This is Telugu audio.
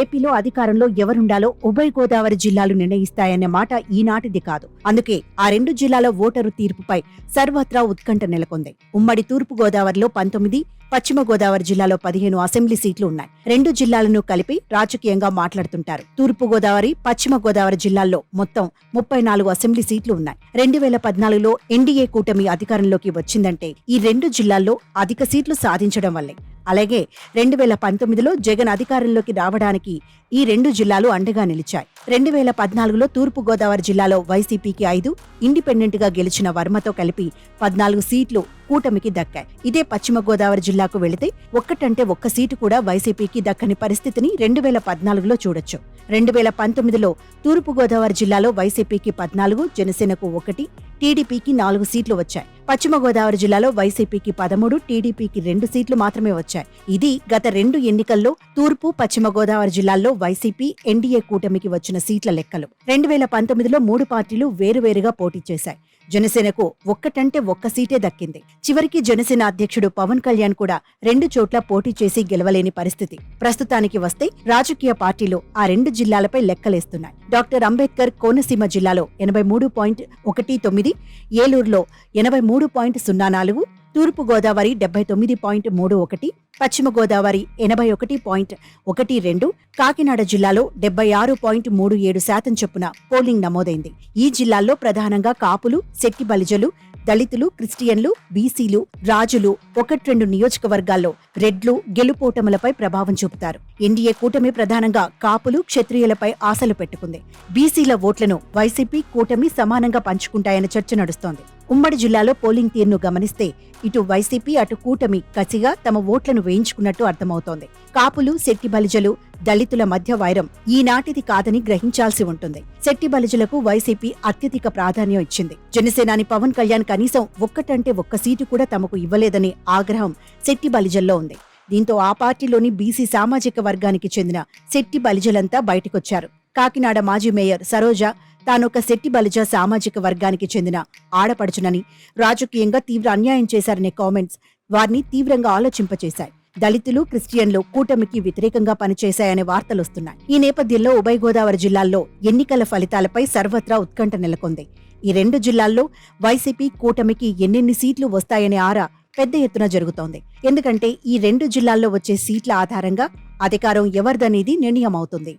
ఏపీలో అధికారంలో ఎవరుండాలో ఉభయ గోదావరి జిల్లాలు నిర్ణయిస్తాయనే మాట ఈనాటిది కాదు. అందుకే ఆ రెండు జిల్లాల ఓటరు తీర్పుపై సర్వత్రా ఉత్కంఠ నెలకొంది. ఉమ్మడి తూర్పు గోదావరిలో పంతొమ్మిది పశ్చిమ గోదావరి జిల్లాలో పదిహేను అసెంబ్లీ సీట్లు ఉన్నాయి. రెండు జిల్లాలను కలిపి రాజకీయంగా మాట్లాడుతుంటారు. తూర్పు గోదావరి పశ్చిమ గోదావరి జిల్లాల్లో మొత్తం ముప్పై నాలుగు అసెంబ్లీ సీట్లు ఉన్నాయి. రెండు వేల పద్నాలుగులో ఎన్డీఏ కూటమి అధికారంలోకి వచ్చిందంటే ఈ రెండు జిల్లాల్లో అధిక సీట్లు సాధించడం వల్లే. అలాగే రెండు వేల పంతొమ్మిదిలో జగన్ అధికారంలోకి రావడానికి ఈ రెండు జిల్లాలు అండగా నిలిచాయి. రెండు వేల పద్నాలుగులో తూర్పుగోదావరి జిల్లాలో వైసీపీకి ఐదు ఇండిపెండెంట్గా గెలిచిన వర్మతో కలిపి పద్నాలుగు సీట్లు కూటమికి దక్కాయి. ఇదే పశ్చిమ గోదావరి జిల్లాకు వెళితే ఒక్కటంటే ఒక్క సీటు కూడా వైసీపీకి దక్కని పరిస్థితిని రెండు వేల పద్నాలుగులో చూడొచ్చు. రెండు వేల పంతొమ్మిదిలో తూర్పుగోదావరి జిల్లాలో వైసీపీకి పద్నాలుగు జనసేనకు ఒకటి టీడీపీకి నాలుగు సీట్లు వచ్చాయి. పశ్చిమ గోదావరి జిల్లాలో వైసీపీకి పదమూడు టీడీపీకి రెండు సీట్లు మాత్రమే వచ్చాయి. ఇది గత రెండు ఎన్నికల్లో తూర్పు పశ్చిమ గోదావరి జిల్లాల్లో వైసీపీ ఎన్డీఏ కూటమికి వచ్చిన సీట్ల లెక్కలు. రెండు వేల పంతొమ్మిదిలో మూడు పార్టీలు వేరువేరుగా పోటీ చేశాయి. జనసేనకు ఒక్కటంటే ఒక్క సీటే దక్కింది. చివరికి జనసేన అధ్యక్షుడు పవన్ కళ్యాణ్ కూడా రెండు చోట్ల పోటీ చేసి గెలవలేని పరిస్థితి. ప్రస్తుతానికి వస్తే రాజకీయ పార్టీలు ఆ రెండు జిల్లాలపై లెక్కలేస్తున్నాయి. డాక్టర్ అంబేద్కర్ కోనసీమ జిల్లాలో ఎనభై మూడు పాయింట్ ఒకటి తొమ్మిది ఏలూరులో ఎనభై మూడు పాయింట్ సున్నా నాలుగు తూర్పు గోదావరి డెబ్బై తొమ్మిది పాయింట్ మూడు ఒకటి పశ్చిమ గోదావరి ఎనభై ఒకటి పాయింట్ ఒకటి రెండు కాకినాడ జిల్లాలో డెబ్బై ఆరు పాయింట్ మూడు ఏడు శాతం చొప్పున పోలింగ్ నమోదైంది. ఈ జిల్లాల్లో ప్రధానంగా కాపులు శెట్టి బలిజలు దళితులు క్రిస్టియన్లు బీసీలు రాజులు ఒకటి రెండు నియోజకవర్గాల్లో రెడ్లు గెలుపోటములపై ప్రభావం చూపుతారు. ఎన్డీఏ కూటమి ప్రధానంగా కాపులు క్షత్రియులపై ఆశలు పెట్టుకుంది. బీసీల ఓట్లను వైసీపీ కూటమి సమానంగా పంచుకుంటాయన్న చర్చ నడుస్తోంది. ఉమ్మడి జిల్లాలో పోలింగ్ తీరును గమనిస్తే ఇటు వైసీపీ అటు కూటమి కసిగా తమ ఓట్లను వేయించుకున్నట్టు అర్థమవుతోంది. కాపులు శెట్టి బలిజలు దళితుల మధ్య వైరం ఈనాటిది కాదని గ్రహించాల్సి ఉంటుంది. శెట్టి బలిజలకు వైసీపీ అత్యధిక ప్రాధాన్యం ఇచ్చింది. జనసేనాని పవన్ కళ్యాణ్ కనీసం ఒక్కటంటే ఒక్క సీటు కూడా తమకు ఇవ్వలేదనే ఆగ్రహం శెట్టి బలిజల్లో ఉంది. దీంతో ఆ పార్టీలోని బీసీ సామాజిక వర్గానికి చెందిన శెట్టి బలిజలంతా బయటకొచ్చారు. కాకినాడ మాజీ మేయర్ సరోజ తానొక శెట్టి బలిజ సామాజిక వర్గానికి చెందిన ఆడపడుచునని రాజకీయంగా తీవ్ర అన్యాయం చేశారనే కామెంట్స్ వారిని తీవ్రంగా ఆలోచింపచేశాయి. దళితులు క్రిస్టియన్లు కూటమికి వ్యతిరేకంగా పనిచేశాయనే వార్తలు వస్తున్నాయి ఈ నేపథ్యంలో ఉభయ గోదావరి జిల్లాల్లో ఎన్నికల ఫలితాలపై సర్వత్రా ఉత్కంఠ నెలకొంది. ఈ రెండు జిల్లాల్లో వైసీపీ కూటమికి ఎన్నెన్ని సీట్లు వస్తాయనే ఆరా పెద్ద ఎత్తున జరుగుతోంది. ఎందుకంటే ఈ రెండు జిల్లాల్లో వచ్చే సీట్ల ఆధారంగా అధికారం ఎవరిదనేది నిర్ణయం అవుతుంది